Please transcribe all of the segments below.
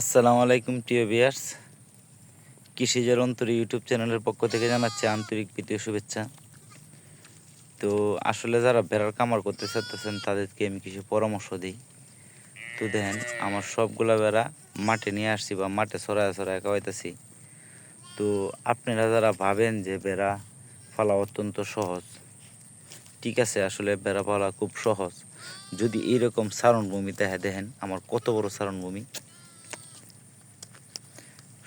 আসসালামু আলাইকুম, প্রিয় বিয়ার্স কৃষিজের অন্তর ইউটিউব চ্যানেলের পক্ষ থেকে জানাচ্ছি আন্তরিক প্রীতীয় শুভেচ্ছা। তো আসলে যারা ভেড়ার কামার করতে চাচ্ছেন, তাদেরকে আমি কিছু পরামর্শ দিই। তো দেখেন, আমার সবগুলা বেড়া মাঠে নিয়ে আসছি বা মাঠে সরায় সরায় খাওয়াইতেছি। তো আপনারা যারা ভাবেন যে বেড়া ফলা অত্যন্ত সহজ, ঠিক আছে, আসলে বেড়া পালা খুব সহজ। যদি এইরকম সারণভূমি দেখে, দেখেন, আমার কত বড় সারণভূমি।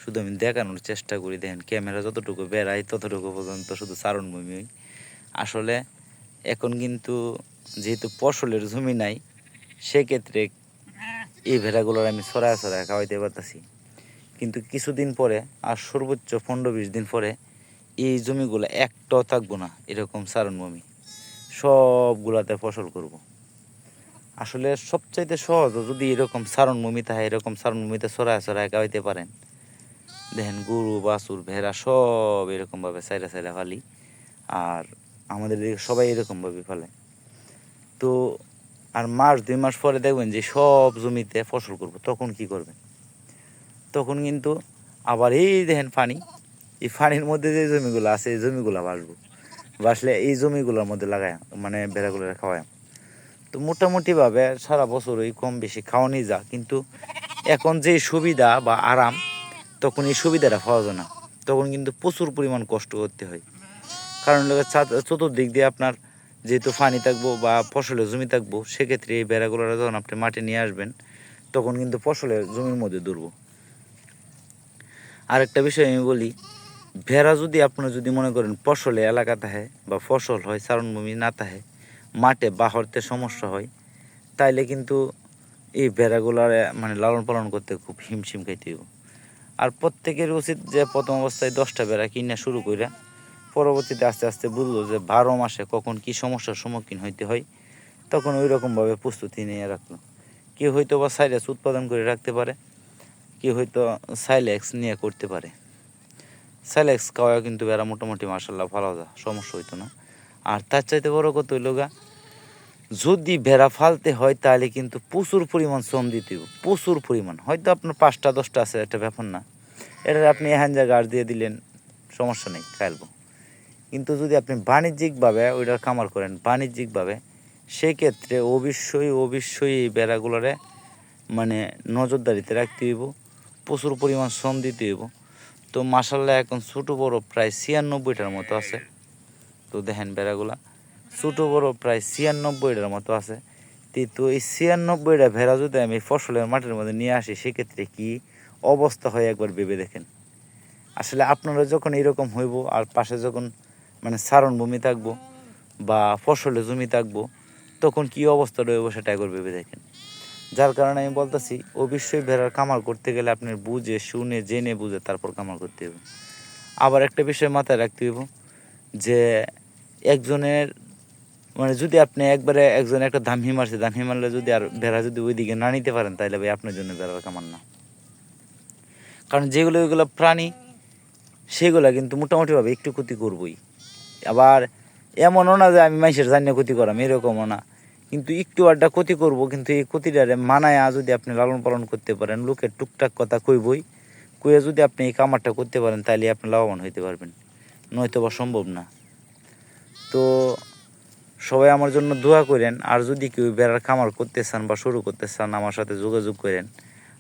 শুধু আমি দেখানোর চেষ্টা করি, দেখেন ক্যামেরা যতটুকু বেড়াই ততটুকু পর্যন্ত শুধু চারণভূমি আসলে এখন কিন্তু যেহেতু ফসলের জমি নাই, সেক্ষেত্রে এই ভেড়াগুলোর আমি সরায় সরায় খাওয়াইতে পারতাছি। কিন্তু কিছুদিন পরে আর সর্বোচ্চ পনেরো বিশ দিন পরে এই জমিগুলো একটাও থাকব না, এরকম চারণভূমি সবগুলাতে ফসল করব। আসলে সবচাইতে সহজ যদি এরকম চারণভূমি থাকে, এরকম চারণভূমিতে সরায় সরায় খাওয়াইতে পারেন। দেখেন গরু, বাছুর, ভেড়া সব এরকমভাবে সাইডা সাইডা ফালি। আর আমাদের সবাই এরকমভাবে ফেলে। তো আর মাস, দুই মাস পরে দেখবেন যে সব জমিতে ফসল করব, তখন কি করবেন? তখন কিন্তু আবার এই দেখেন পানি এই পানির মধ্যে যে জমিগুলো আছে, এই জমিগুলো বাসবো। বাসলে এই জমিগুলোর মধ্যে লাগায় মানে ভেড়াগুলো খাওয়ায়। তো মোটামুটিভাবে সারা বছর ওই কম বেশি খাওয়ানি যা, কিন্তু এখন যে সুবিধা বা আরাম তখন এই সুবিধাটা পাওয়া যায় না। তখন কিন্তু প্রচুর পরিমাণ কষ্ট করতে হয়। কারণ ছাদ- চতুর্দিক দিয়ে আপনার যেহেতু পানি থাকব বা ফসলের জমি থাকব, সেক্ষেত্রে এই বেড়াগুলো যখন আপনি মাঠে নিয়ে আসবেন, তখন কিন্তু ফসলের জমির মধ্যে দুর্ব আরেকটা বিষয় আমি বলি, ভেড়া যদি আপনার যদি মনে করেন ফসলে এলাকা থাকে বা ফসল হয়, চারণভূমি না থাকে, মাঠে বাহরতে সমস্যা হয়, তাইলে কিন্তু এই ভেড়াগুলার মানে লালন পালন করতে খুব হিমশিম খাইতে হবে আর প্রত্যেকের উচিত যে প্রথম অবস্থায় দশটা বেড়া কিনা শুরু করে পরবর্তীতে আস্তে আস্তে বুঝলো যে বারো মাসে কখন কি সমস্যার সম্মুখীন হইতে হয়, তখন ওই রকমভাবে প্রস্তুতি নিয়ে রাখল। কেউ হয়তো বা সাইলেক্স উৎপাদন করে রাখতে পারে, কেউ হয়তো সাইলেক্স নিয়ে করতে পারে। সাইলেক্স খাওয়া কিন্তু বেড়া মোটামুটি মার্শাল্লাহ ভালো যা, সমস্যা হইতো না। আর তার চাইতে বড় কত হইল গা, যদি ভেড়া ফালতে হয় তাহলে কিন্তু প্রচুর পরিমাণ শ্রম দিতে হবে প্রচুর পরিমাণ। হয়তো আপনার পাঁচটা, দশটা আছে, একটা ব্যাপার না। এটা আপনি জায়গা গাছ দিয়ে দিলেন, সমস্যা নেই খাইলবো কিন্তু যদি আপনি বাণিজ্যিকভাবে ওইটার কামার করেন, বাণিজ্যিকভাবে, সেক্ষেত্রে অবশ্যই অবশ্যই এই বেড়াগুলোরে মানে নজরদারিতে রাখতে হইব, প্রচুর পরিমাণ শ্রম দিতে হইব। তো মাসাল্লাহ এখন ছোটো বড়ো প্রায় ছিয়ানব্বইটার মতো আছে। তো দেখেন বেড়াগুলা, ছোটো বড়ো প্রায় ছিয়ানব্বইটার মতো আছে। তে এই ছিয়ানব্বইটা ভেড়া যদি আমি ফসলের মাঠের মধ্যে নিয়ে আসি, সেক্ষেত্রে কি অবস্থা হয় একবার ভেবে দেখেন। আসলে আপনারা যখন এরকম হইব, আর পাশে যখন মানে সারণ ভূমি থাকব বা ফসলের জমি থাকব, তখন কি অবস্থা রইব সেটা একবার ভেবে দেখেন। যার কারণে আমি বলতেছি, অবশ্যই ভেড়ার কামার করতে গেলে আপনার বুঝে, শুনে, জেনে, বুঝে তারপর কামার করতে হবে। আবার একটা বিষয় মাথায় রাখতে হইব যে একজনের মানে যদি আপনি একবারে একজন একটা দামহি মারছে দামহি মারলে যদি আর ভেড়া যদি ওইদিকে না নিতে পারেন তাহলে ভাই আপনার জন্য ভেড়ার কামান না। কারণ যেগুলো ওইগুলো প্রাণী, সেগুলো কিন্তু মোটামুটিভাবে একটু ক্ষতি করবই। আবার এমনও না যে আমি মানুষের জানিয়ে ক্ষতি করাম, এরকমও না। কিন্তু একটু আড্ডা ক্ষতি করব, কিন্তু এই ক্ষতিটারে মানায় যদি আপনি লালন পালন করতে পারেন, লোকের টুকটাক কথা কইবই। কইয়ে যদি আপনি এই কামারটা করতে পারেন তাহলে আপনি লাভবান হইতে পারবেন। নয়তো বা সম্ভব না। তো সবাই আমার জন্য দোয়া করেন, আর যদি কেউ বেড়ার খামার করতে চান বা শুরু করতে চান, আমার সাথে যোগাযোগ করেন।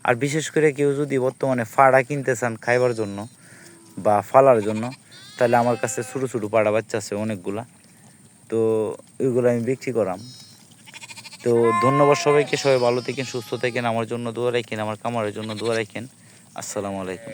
আর বিশেষ করে কেউ যদি বর্তমানে ফাড়া কিনতে চান খাইবার জন্য বা ফালার জন্য, তাহলে আমার কাছে ছোটো ছোটো পাড়া বাচ্চা আছে অনেকগুলা। তো ওইগুলো আমি বিক্রি করাম। তো ধন্যবাদ সবাইকে, সবাই ভালো থাকেন, সুস্থ থাকেন, আমার জন্য দোয়া রাখেন, আমার কামারের জন্য দোয়া রাখেন। আসসালামু আলাইকুম।